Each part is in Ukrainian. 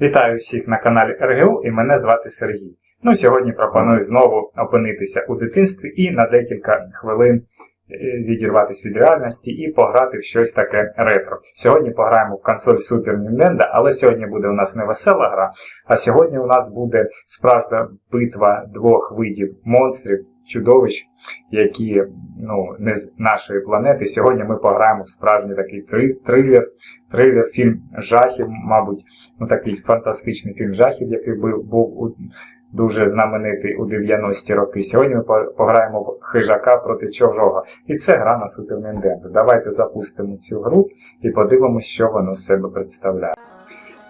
Вітаю всіх на каналі РГУ і мене звати Сергій. Ну, сьогодні пропоную знову опинитися у дитинстві і на декілька хвилин відірватися від реальності і пограти в щось таке ретро. Сьогодні пограємо в консоль Super Nintendo, але сьогодні буде у нас не весела гра, а сьогодні у нас буде справжня битва двох видів монстрів, чудовищ, які ну, не з нашої планети. Сьогодні ми пограємо в справжній такий три- трилер, трилер, фільм жахів, мабуть, ну такий фантастичний фільм жахів, який був у- дуже знаменитий у 90-ті роки. Сьогодні ми по- пограємо в хижака проти чужого. І це гра на Nintendo. Давайте запустимо цю гру і подивимося, що воно з себе представляє.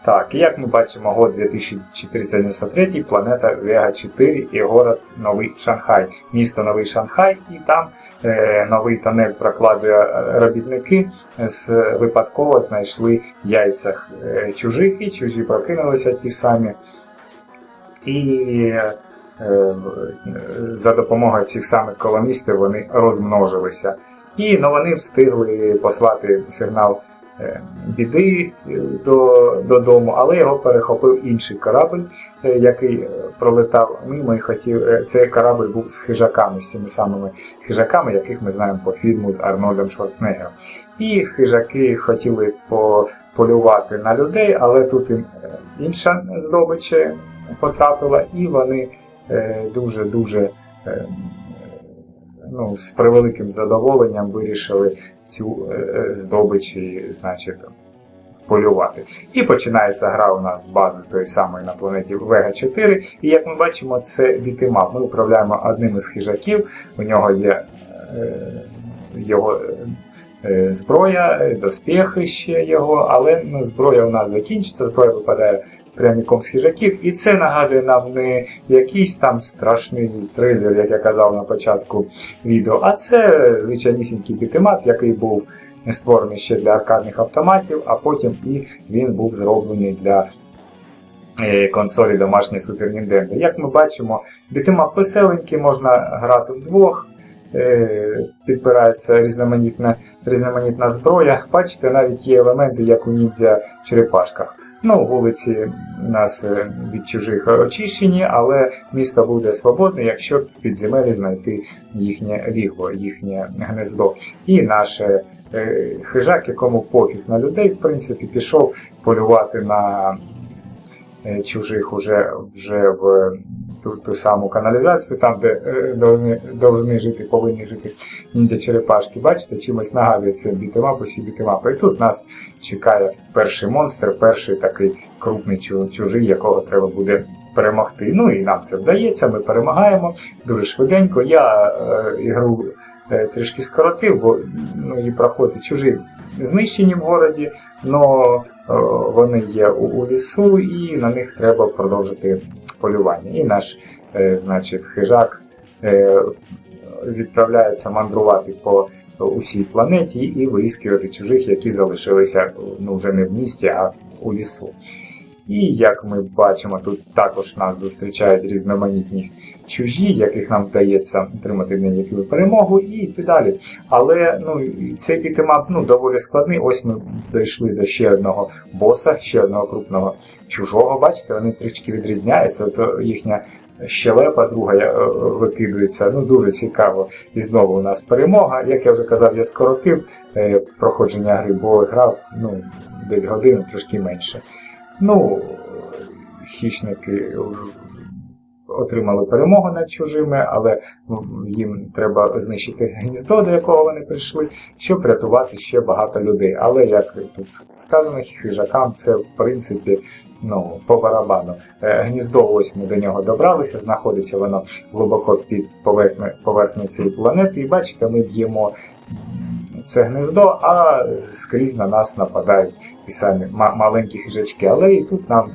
Так, і як ми бачимо, год 2493, планета Вега 4 і город Новий Шанхай. Місто Новий Шанхай, і там е, новий тонель прокладує е, робітники, з, випадково знайшли яйця е, чужих, і чужі прокинулися ті самі. І е, е, за допомогою цих самих колоністів вони розмножилися. І ну, вони встигли послати сигнал е, біди до, додому, але його перехопив інший корабль, який пролетав мимо і хотів. Цей корабль був з хижаками, з цими самими хижаками, яких ми знаємо по фільму з Арнольдом Шварценеггером. І хижаки хотіли по, полювати на людей, але тут інша здобич е, потрапила, і вони дуже-дуже е, ну, з превеликим задоволенням вирішили цю е, е, здобич, і, значить, полювати. І починається гра у нас з бази тої самої на планеті Вега 4. І як ми бачимо, це бітимап. Ми управляємо одним із хижаків, у нього є його. Зброя, доспіхи ще його, але ну, зброя у нас закінчиться, зброя випадає пряміком з хижаків, і це нагадує нам не якийсь там страшний трилер, як я казав на початку відео, а це звичайнісінький бітемап, який був створений ще для аркадних автоматів, а потім і він був зроблений для е, консолі домашньої Super Nintendo. Як ми бачимо, бітемап веселенький, можна грати вдвох, е, підбирається різноманітна, різноманітна зброя. Бачите, навіть є елементи, як у ніндзя черепашках. Ну, вулиці у нас е, від чужих очищені, але місто буде свободне, якщо в підземелі знайти їхнє лігво, їхнє гнездо. І наш е, хижак, якому пофіг на людей, в принципі, пішов полювати на чужих уже, вже в ту, ту саму каналізацію, там, де е, должны, должны жити, повинні жити ніндзя черепашки. Бачите, чимось нагадує це бітемап, усі бітемапи. І тут нас чекає перший монстр, перший такий крупний чужий, якого треба буде перемогти. Ну і нам це вдається, ми перемагаємо дуже швиденько. Я е, ігру е, трішки скоротив, бо ну, і проходить чужі знищені в городі, але вони є у, у лісу, і на них треба продовжити полювання. І наш, е, значить, хижак е, відправляється мандрувати по усій планеті і виїскувати чужих, які залишилися ну, вже не в місті, а у лісу. І як ми бачимо, тут також нас зустрічають різноманітні чужі, яких нам вдається отримати ніяку перемогу, і далі. Але ну, цей бітемап ну, доволі складний. Ось ми дійшли до ще одного боса, ще одного крупного чужого. Бачите, вони трішки відрізняються. Оце їхня щелепа друга е, викидується. Ну дуже цікаво. І знову у нас перемога. Як я вже казав, я скоротив е, проходження гри, бо грав ну, десь годину, трошки менше. Ну, хищники отримали перемогу над чужими, але їм треба знищити гніздо, до якого вони прийшли, щоб врятувати ще багато людей. Але як тут сказано, хижакам це в принципі ну, по барабану. Е, Гніздо, ось ми до нього добралися, знаходиться воно глибоко під поверхнею поверхнею цієї планети. І бачите, ми б'ємо це гнездо, а скрізь на нас нападають ті самі маленькі хижачки. Але і тут нам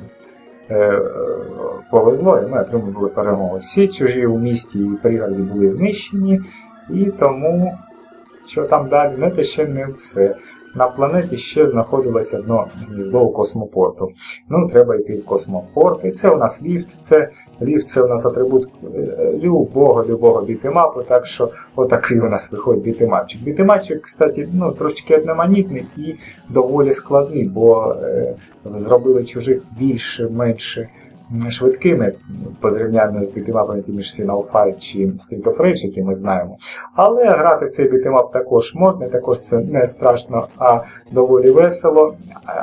е, е, повезло, і ми отримали перемогу. Всі чужі у місті і пригороді були знищені, і тому, що там далі, ну це ще не все. На планеті ще знаходилося одно гніздо у космопорту. Ну, треба йти в космопорт. І це у нас ліфт, це Лів це у нас атрибут е, любого, любого бітимапу, так що отакий у нас виходить бітимапчик. Бітимапчик, кстати, ну, трошки одноманітний і доволі складний, бо е, зробили чужих більше, менше м, швидкими по зрівнянню з бітемапами, тими ж Final Fight чи Street of Rage, які ми знаємо. Але грати в цей бітемап також можна, також це не страшно, а доволі весело.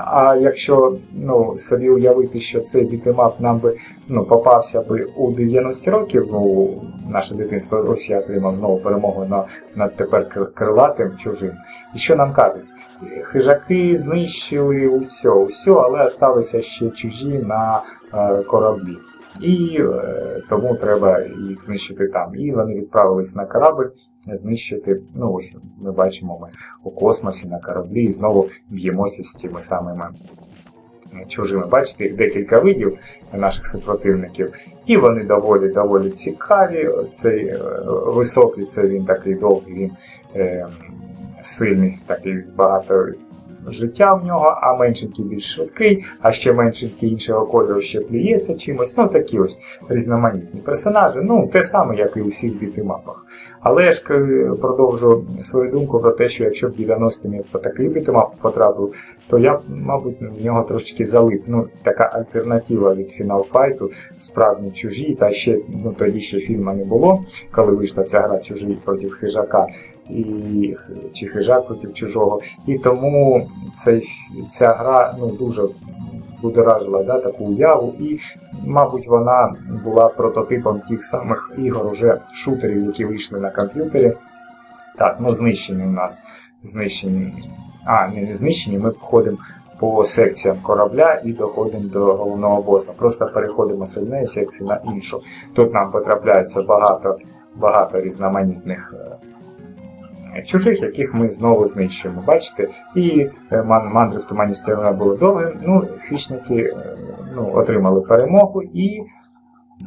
А- якщо ну, собі уявити, що цей бітемап нам би ну, попався би у 90 років, ну, наше дитинство ось я отримав знову перемогу на, над тепер крилатим чужим. І що нам кажуть? Хижаки знищили усе, усе, але залишилися ще чужі на кораблі. І е, тому треба їх знищити там. І вони відправились на корабль знищити. Ну ось ми бачимо ми у космосі на кораблі і знову б'ємося з тими самими е, чужими. Бачите, декілька видів наших супротивників, і вони доволі доволі цікаві. Цей е, високий, це він такий довгий, він е, сильний, такий з багато життя в нього, а меншенький більш швидкий, а ще меншенький іншого кольору ще плюється чимось. Ну такі ось різноманітні персонажі. Ну, те саме, як і у всіх бітимапах. Але я ж е, продовжу свою думку про те, що якщо б 90-м я по такий бітимап потрапив, то я б, мабуть, в нього трошки залип. Ну, така альтернатива від Final Fight, справді чужі, та ще ну, тоді ще фільму не було, коли вийшла ця гра чужий проти хижака. І чи хижак проти чужого. І тому цей, ця гра ну, дуже будоражила да, таку уяву, і, мабуть, вона була прототипом тих самих ігор, уже шутерів, які вийшли на комп'ютері. Так, ну знищені у нас знищені. А, не, знищені, ми ходимо по секціям корабля і доходимо до головного боса. Просто переходимо з однієї секції на іншу. Тут нам потрапляється багато, багато різноманітних. Чужих, яких ми знову знищуємо. Бачите? І е, мандри в тумані стерна були довгим. Ну, хищники е, ну, отримали перемогу, і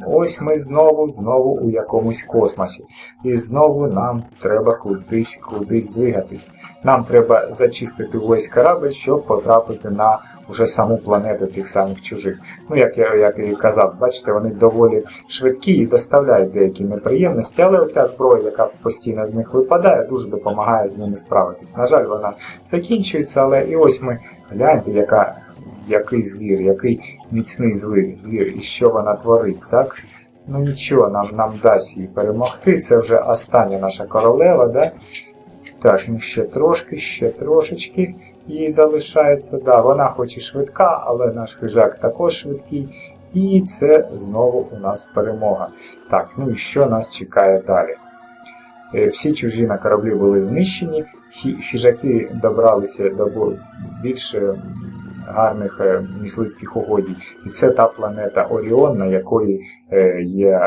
ось ми знову, знову у якомусь космосі. І знову нам треба кудись, кудись двигатись. Нам треба зачистити весь корабль, щоб потрапити на вже саму планету тих самих чужих. Ну, як я як і казав, бачите, вони доволі швидкі і доставляють деякі неприємності, але оця зброя, яка постійно з них випадає, дуже допомагає з ними справитись. На жаль, вона закінчується, але і ось ми гляньте, яка, який звір, який міцний звір, звір, і що вона творить, так? Ну нічого, нам, нам дасть її перемогти. Це вже остання наша королева, да? Так, ну ще трошки, ще трошечки. Їй залишається, да, вона хоч і швидка, але наш хижак також швидкий. І це знову у нас перемога. Так, ну і що нас чекає далі? Е, Всі чужі на кораблі були знищені, хижаки добралися до більше гарних е, мисливських угодій. І це та планета Оріон, на якої е, є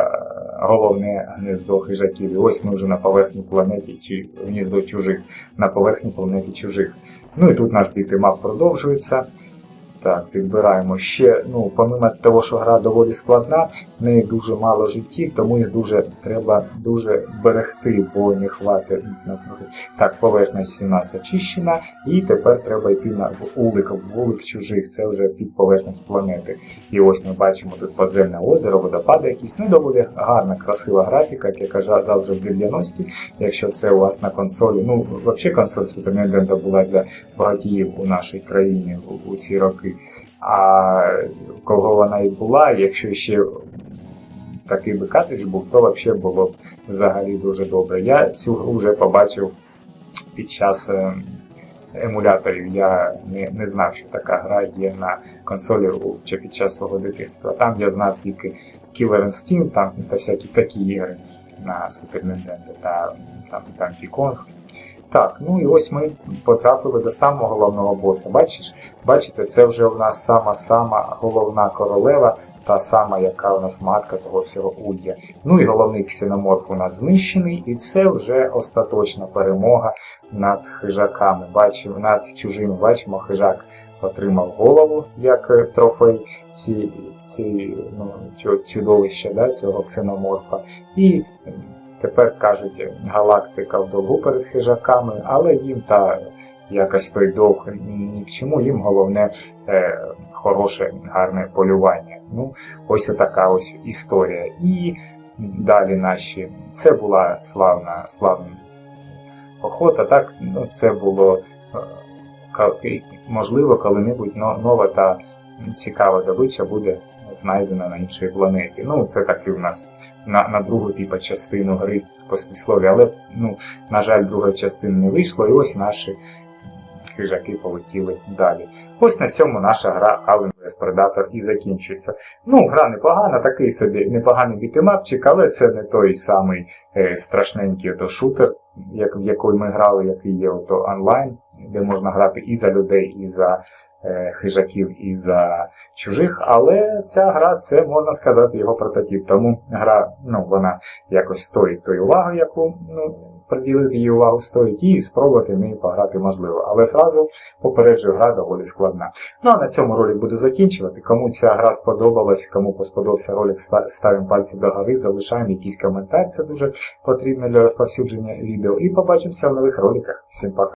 головне гнездо хижаків. І ось ми вже на поверхні планеті, чи гніздо чужих, на поверхні планети чужих. Ну і тут наш бітимап продовжується. Так, підбираємо ще. Ну, помимо того, що гра доволі складна, в неї дуже мало життів, тому їх дуже треба дуже берегти, бо не хватить. Так, поверхність у нас очищена, і тепер треба йти на в улик, в вулик чужих. Це вже під поверхність планети. І ось ми бачимо тут подземне озеро, водопади якісь. Ну, доволі гарна, красива графіка, як я казав вже в 90-ті. Якщо це у вас на консолі, ну взагалі консоль Nintendo була для багатіїв у нашій країні у ці роки. А кого вона і була, якщо ще такий би картридж був, то взагалі було б взагалі дуже добре. Я цю гру вже побачив під час е, емуляторів. Я не, не знав, що така гра є на консолі чи під час свого дитинства. Там я знав тільки Killer Instinct, там та всякі такі ігри на Super Nintendo та там, там Kong. Так, ну і ось ми потрапили до самого головного боса. Бачиш? Бачите, це вже у нас сама-сама головна королева, та сама, яка у нас матка того всього Улья. Ну і головний ксеноморф у нас знищений, і це вже остаточна перемога над хижаками. Бачимо, над чужими бачимо, хижак отримав голову як е, трофей ці, ці ну, цього чудовища да, цього ксеноморфа. І Тепер кажуть, галактика в долгу перед хижаками, але їм та якось той довг ні к чому, їм головне е, хороше, гарне полювання. Ну, ось така ось історія. І далі наші. Це була славна, славна охота, так, ну, це було е, можливо, коли-небудь нова та цікава добича буде знайдена на іншій планеті. Ну, це таки у нас на, на другу типу, частину гри посліслов'я, але, ну, на жаль, друга частина не вийшла, і ось наші хижаки полетіли далі. Ось на цьому наша гра Alien vs Predator і закінчується. Ну, гра непогана, такий собі непоганий бітемапчик, але це не той самий е, страшненький ото шутер, як, в який ми грали, який є ото онлайн, де можна грати і за людей, і за хижаків, і за чужих. Але ця гра, це можна сказати, його прототип. Тому гра, ну, вона якось стоїть тої уваги, яку ну, приділити її увагу стоїть, і спробувати в неї пограти можливо. Але зразу попереджую, гра доволі складна. Ну а на цьому ролик буду закінчувати. Кому ця гра сподобалась, кому сподобався ролик, ставимо пальці догори, залишаємо якийсь коментар, це дуже потрібно для розповсюдження відео. І побачимося в нових роликах. Всім пока.